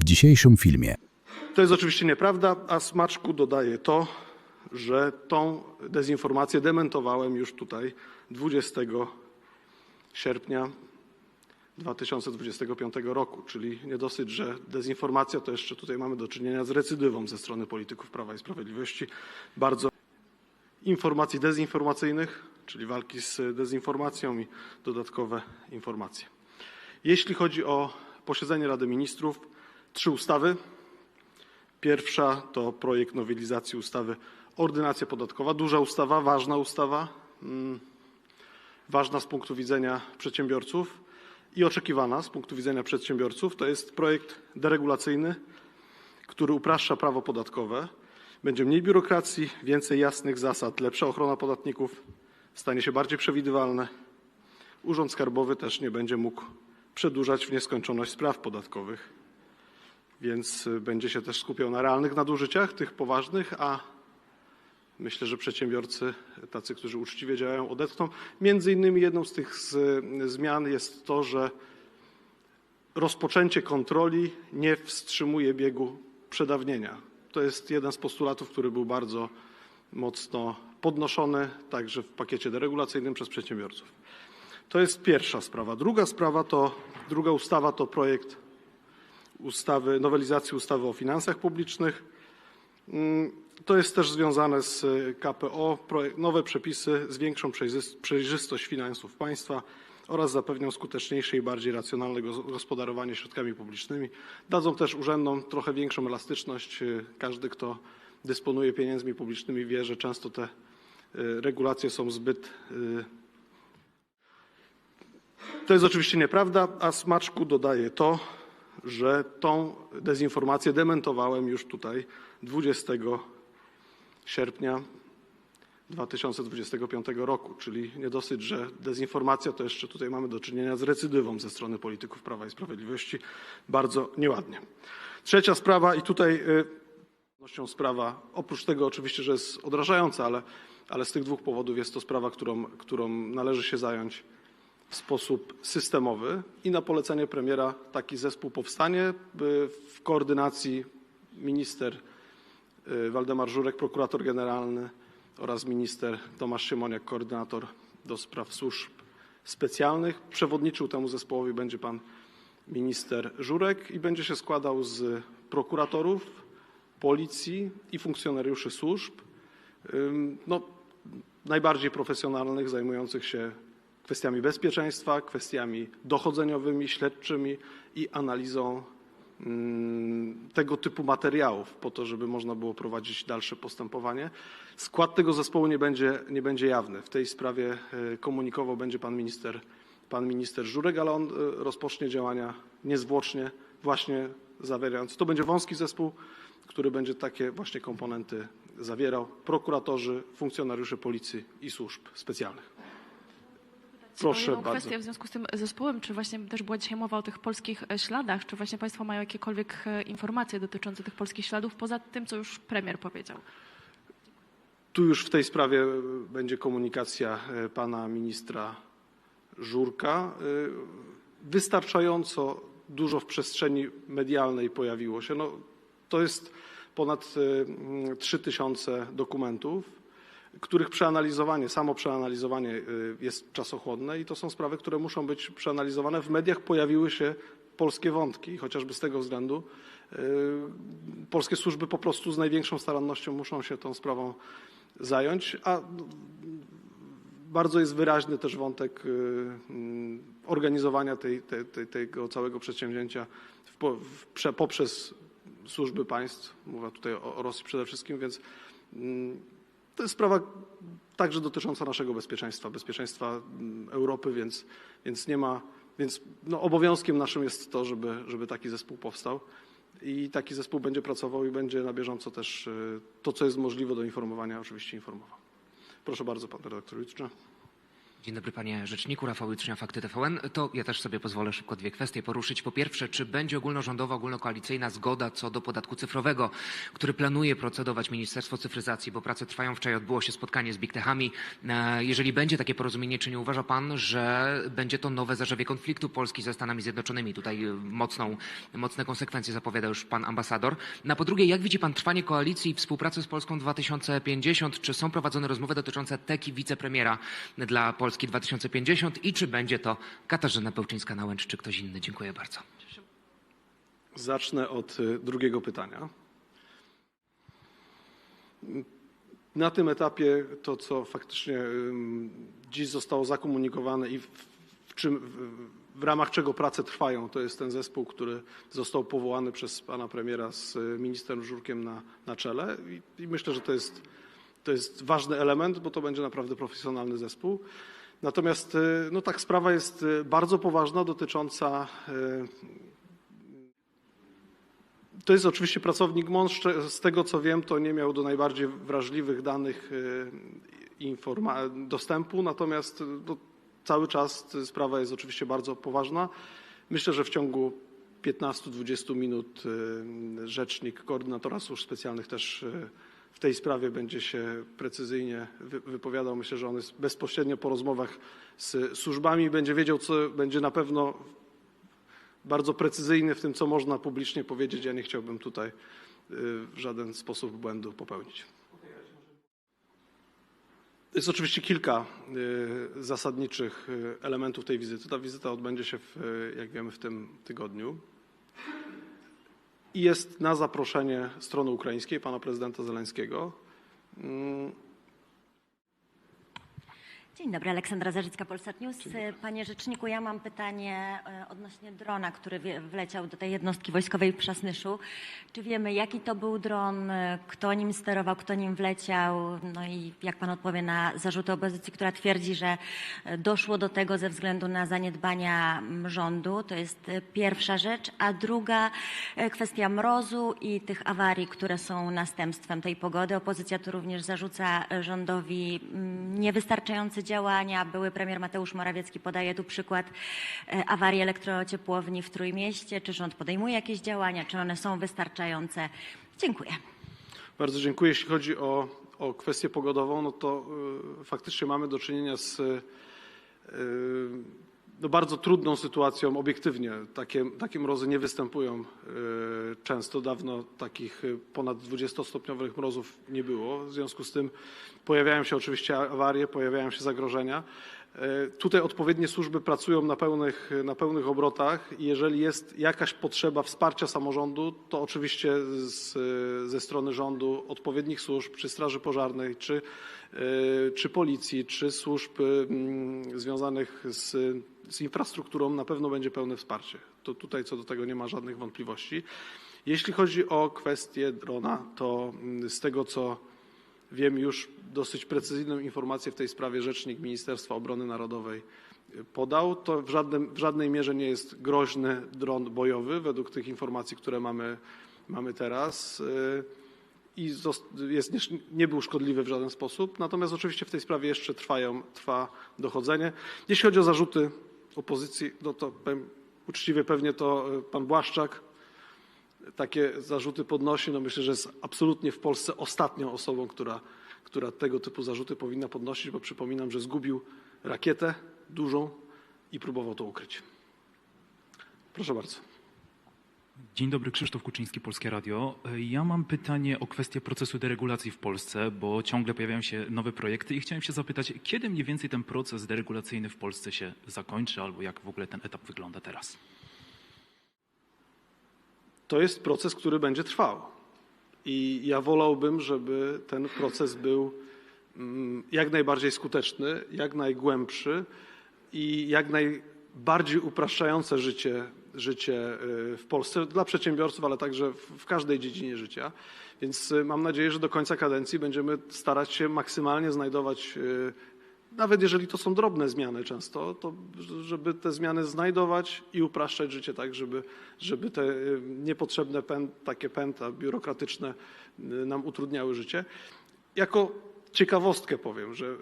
W dzisiejszym filmie To jest oczywiście nieprawda, a smaczku dodaje to, że tą dezinformację dementowałem już tutaj 20 sierpnia 2025 roku. Czyli nie dosyć, że dezinformacja, to jeszcze tutaj mamy do czynienia z recydywą ze strony polityków Prawa i Sprawiedliwości. Bardzo informacji dezinformacyjnych, czyli walki z dezinformacją i dodatkowe informacje. Jeśli chodzi o posiedzenie Rady Ministrów, trzy ustawy. Pierwsza to projekt nowelizacji ustawy Ordynacja podatkowa. Duża ustawa, ważna ustawa, mm, ważna z punktu widzenia przedsiębiorców i oczekiwana z punktu widzenia przedsiębiorców. To jest projekt deregulacyjny, który upraszcza prawo podatkowe. Będzie mniej biurokracji, więcej jasnych zasad, lepsza ochrona podatników, stanie się bardziej przewidywalne. Urząd Skarbowy też nie będzie mógł przedłużać w nieskończoność spraw podatkowych więc y, będzie się też skupiał na realnych nadużyciach, tych poważnych, a myślę, że przedsiębiorcy, tacy, którzy uczciwie działają, odetchną. Między innymi jedną z tych zmian jest to, że rozpoczęcie kontroli nie wstrzymuje biegu przedawnienia. To jest jeden z postulatów, który był bardzo mocno podnoszony także w pakiecie deregulacyjnym przez przedsiębiorców. To jest pierwsza sprawa. Druga sprawa to, druga ustawa to projekt ustawy, nowelizacji ustawy o finansach publicznych. Mm, To jest też związane z y, KPO. Nowe przepisy zwiększą przejrzys- przejrzystość finansów państwa oraz zapewnią skuteczniejsze i bardziej racjonalne gos- gospodarowanie środkami publicznymi. Dadzą też urzędom trochę większą elastyczność. Y, Każdy, kto dysponuje pieniędzmi publicznymi wie, że często te y, regulacje są zbyt to jest oczywiście nieprawda, a smaczku dodaje to, że tą dezinformację dementowałem już tutaj 20 sierpnia 2025 roku. Czyli nie dosyć, że dezinformacja, to jeszcze tutaj mamy do czynienia z recydywą ze strony polityków Prawa i Sprawiedliwości. Bardzo nieładnie. Trzecia sprawa i tutaj y, sprawa, oprócz tego oczywiście, że jest odrażająca, ale, ale z tych dwóch powodów jest to sprawa, którą, którą należy się zająć w sposób systemowy i na polecenie premiera taki zespół powstanie w koordynacji minister y, Waldemar Żurek, prokurator generalny oraz minister Tomasz Siemoniak, koordynator do spraw służb specjalnych. Przewodniczył temu zespołowi będzie pan minister Żurek i będzie się składał z prokuratorów, policji i funkcjonariuszy służb, no, najbardziej profesjonalnych, zajmujących się kwestiami bezpieczeństwa, kwestiami dochodzeniowymi, śledczymi i analizą mm, tego typu materiałów po to, żeby można było prowadzić dalsze postępowanie. Skład tego zespołu nie będzie, nie będzie jawny. W tej sprawie y, komunikował będzie pan minister, pan minister Żurek, ale on y, rozpocznie działania niezwłocznie właśnie zawierając. To będzie wąski zespół, który będzie takie właśnie komponenty zawierał. Prokuratorzy, funkcjonariusze policji i służb specjalnych. Proszę Jedną bardzo. kwestię w związku z tym zespołem, czy właśnie też była dzisiaj mowa o tych polskich e, śladach, czy właśnie Państwo mają jakiekolwiek e, informacje dotyczące tych polskich śladów, poza tym, co już premier powiedział? Tu już w tej sprawie będzie komunikacja e, pana ministra Żurka. E, Wystarczająco dużo w przestrzeni medialnej pojawiło się. No, to jest ponad e, 3000 dokumentów, których przeanalizowanie, samo przeanalizowanie e, jest czasochłonne i to są sprawy, które muszą być przeanalizowane. W mediach pojawiły się polskie wątki i chociażby z tego względu e, polskie służby po prostu z największą starannością muszą się tą sprawą zająć, a bardzo jest wyraźny też wątek y, mm, organizowania tej, tej, tej, tego całego przedsięwzięcia w, w, prze, poprzez służby państw. Mówię tutaj o, o Rosji przede wszystkim, więc mm, to jest sprawa także dotycząca naszego bezpieczeństwa, bezpieczeństwa mm, Europy, więc, więc nie ma, więc no, obowiązkiem naszym jest to, żeby, żeby taki zespół powstał. I taki zespół będzie pracował i będzie na bieżąco też y, to, co jest możliwe do informowania, oczywiście informował. Proszę bardzo, pan redaktor Jutrze. Dzień dobry panie rzeczniku, Rafał Jutrznia, Fakty TVN. To ja też sobie pozwolę szybko dwie kwestie poruszyć. Po pierwsze, czy będzie ogólnorządowa, ogólnokoalicyjna zgoda co do podatku cyfrowego, który planuje procedować Ministerstwo Cyfryzacji, bo prace trwają. Wczoraj odbyło się spotkanie z Big Techami. E, Jeżeli będzie takie porozumienie, czy nie uważa pan, że będzie to nowe zarzewie konfliktu Polski ze Stanami Zjednoczonymi? Tutaj e, mocną, mocne konsekwencje zapowiada już pan ambasador. Na po drugie, jak widzi pan trwanie koalicji i współpracę z Polską 2050? Czy są prowadzone rozmowy dotyczące teki wicepremiera dla Polski 2050 i czy będzie to Katarzyna Pełczyńska-Nałęcz, czy ktoś inny? Dziękuję bardzo. Zacznę od y, drugiego pytania. Na tym etapie to, co faktycznie dziś zostało zakomunikowane i w, czym, w ramach czego prace trwają, to jest ten zespół, który został powołany przez pana premiera z y, ministrem Żurkiem na, na czele I, i myślę, że to jest, to jest ważny element, bo to będzie naprawdę profesjonalny zespół. Natomiast y, no tak, sprawa jest y, bardzo poważna, dotycząca y, to jest oczywiście pracownik MON. Szcze- Z tego co wiem, to nie miał do najbardziej wrażliwych danych dostępu, natomiast no, cały czas sprawa jest oczywiście bardzo poważna. Myślę, że w ciągu 15-20 minut rzecznik koordynatora służb specjalnych też w tej sprawie będzie się precyzyjnie wy- wypowiadał. Myślę, że on jest bezpośrednio po rozmowach z służbami i będzie wiedział, co będzie na pewno bardzo precyzyjny w tym, co można publicznie powiedzieć. Ja nie chciałbym tutaj y, w żaden sposób błędu popełnić. Jest oczywiście kilka y, zasadniczych y, elementów tej wizyty. Ta wizyta odbędzie się, w, jak wiemy, w tym tygodniu. I jest na zaproszenie strony ukraińskiej, pana prezydenta Zeleńskiego. Dzień dobry, Aleksandra Zarzycka, Polsat News. Panie Rzeczniku, ja mam pytanie e, odnośnie drona, który wleciał do tej jednostki wojskowej w Przasnyszu. Czy wiemy, jaki to był dron, e, kto nim sterował, kto nim wleciał? No i jak pan odpowie na zarzuty opozycji, która twierdzi, że e, doszło do tego ze względu na zaniedbania rządu? To jest pierwsza rzecz. A druga kwestia mrozu i tych awarii, które są następstwem tej pogody. Opozycja tu również zarzuca rządowi mm, niewystarczające działania. Były premier Mateusz Morawiecki podaje tu przykład e, awarii elektrociepłowni w Trójmieście. Czy rząd podejmuje jakieś działania? Czy one są wystarczające? Dziękuję. Bardzo dziękuję. Jeśli chodzi o, o kwestię pogodową, no to y, faktycznie mamy do czynienia z y, no bardzo trudną sytuacją obiektywnie. Takie, takie mrozy nie występują y, często. Dawno takich y, ponad 20-stopniowych mrozów nie było. W związku z tym pojawiają się oczywiście awarie, pojawiają się zagrożenia. Y, Tutaj odpowiednie służby pracują na pełnych, na pełnych obrotach i jeżeli jest jakaś potrzeba wsparcia samorządu, to oczywiście z, ze strony rządu, odpowiednich służb, czy Straży Pożarnej, czy, y, czy policji, czy służb mm, związanych z, z infrastrukturą na pewno będzie pełne wsparcie. To tutaj co do tego nie ma żadnych wątpliwości. Jeśli chodzi o kwestię drona, to mm, z tego co Wiem już dosyć precyzyjną informację w tej sprawie rzecznik Ministerstwa Obrony Narodowej podał. To w, żadnym, w żadnej mierze nie jest groźny dron bojowy według tych informacji, które mamy, mamy teraz. Yy, I jest, nie, nie był szkodliwy w żaden sposób. Natomiast oczywiście w tej sprawie jeszcze trwają, trwa dochodzenie. Jeśli chodzi o zarzuty opozycji, no to powiem uczciwie pewnie to y, pan Błaszczak takie zarzuty podnosi, no myślę, że jest absolutnie w Polsce ostatnią osobą, która, która tego typu zarzuty powinna podnosić, bo przypominam, że zgubił rakietę dużą i próbował to ukryć. Proszę bardzo. Dzień dobry, Krzysztof Kuczyński, Polskie Radio. Ja mam pytanie o kwestię procesu deregulacji w Polsce, bo ciągle pojawiają się nowe projekty i chciałem się zapytać, kiedy mniej więcej ten proces deregulacyjny w Polsce się zakończy, albo jak w ogóle ten etap wygląda teraz? To jest proces, który będzie trwał. I ja wolałbym, żeby ten proces był mm, jak najbardziej skuteczny, jak najgłębszy i jak najbardziej upraszczające życie, życie y, w Polsce dla przedsiębiorców, ale także w każdej dziedzinie życia. Więc y, mam nadzieję, że do końca kadencji będziemy starać się maksymalnie znajdować y, nawet jeżeli to są drobne zmiany często, to żeby te zmiany znajdować i upraszczać życie tak, żeby, żeby te y, niepotrzebne pę, takie pęta biurokratyczne y, nam utrudniały życie. Jako ciekawostkę powiem, że y,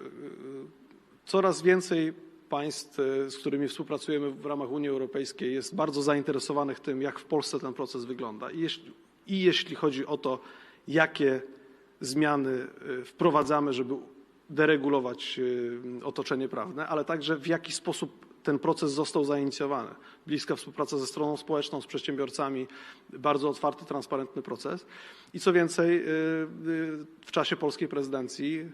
Coraz więcej państw, z którymi współpracujemy w ramach Unii Europejskiej, jest bardzo zainteresowanych tym, jak w Polsce ten proces wygląda. I jeśli, i jeśli chodzi o to, jakie zmiany wprowadzamy, żeby deregulować e, otoczenie prawne, ale także w jaki sposób ten proces został zainicjowany. Bliska współpraca ze stroną społeczną, z przedsiębiorcami, bardzo otwarty, transparentny proces. I co więcej, e, e, w czasie polskiej prezydencji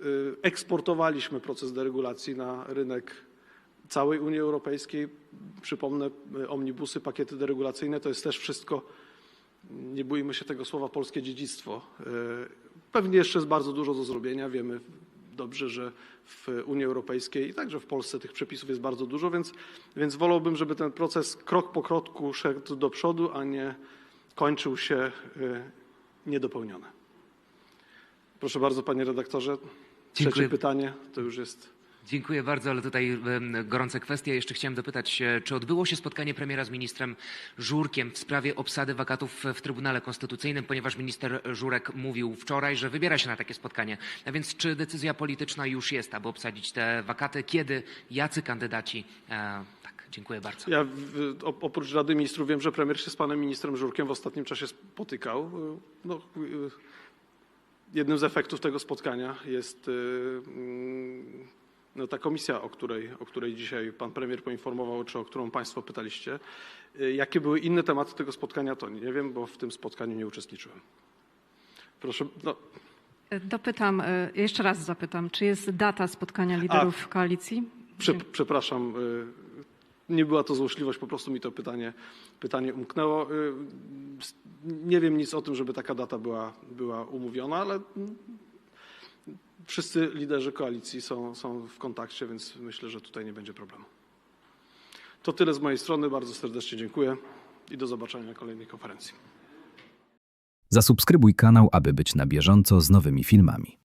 y, eksportowaliśmy proces deregulacji na rynek całej Unii Europejskiej. Przypomnę, y, omnibusy, pakiety deregulacyjne to jest też wszystko, nie bójmy się tego słowa, polskie dziedzictwo. Y, Pewnie jeszcze jest bardzo dużo do zrobienia. Wiemy dobrze, że w Unii Europejskiej i także w Polsce tych przepisów jest bardzo dużo, więc, więc wolałbym, żeby ten proces krok po kroku szedł do przodu, a nie kończył się y, niedopełniony. Proszę bardzo, panie redaktorze. Trzecie Dziękuję. pytanie to już jest. Dziękuję bardzo, ale tutaj gorące kwestie. Jeszcze chciałem dopytać, e, czy odbyło się spotkanie premiera z ministrem Żurkiem w sprawie obsady wakatów w Trybunale Konstytucyjnym, ponieważ minister Żurek mówił wczoraj, że wybiera się na takie spotkanie. A więc czy decyzja polityczna już jest, aby obsadzić te wakaty? Kiedy? Jacy kandydaci? E, tak, dziękuję bardzo. Ja oprócz Rady Ministrów wiem, że premier się z panem ministrem Żurkiem w ostatnim czasie spotykał. No, y, jednym z efektów tego spotkania jest no, ta komisja, o której, o której dzisiaj pan premier poinformował, czy o którą państwo pytaliście. Y, Jakie były inne tematy tego spotkania, to nie wiem, bo w tym spotkaniu nie uczestniczyłem. Proszę, no, Dopytam, e, jeszcze raz zapytam, czy jest data spotkania liderów koalicji? Prze, przepraszam, y, nie była to złośliwość, po prostu mi to pytanie, pytanie umknęło. Y, Nie wiem nic o tym, żeby taka data była, była umówiona, ale wszyscy liderzy koalicji są, są w kontakcie, więc myślę, że tutaj nie będzie problemu. To tyle z mojej strony. Bardzo serdecznie dziękuję i do zobaczenia na kolejnej konferencji. Zasubskrybuj kanał, aby być na bieżąco z nowymi filmami.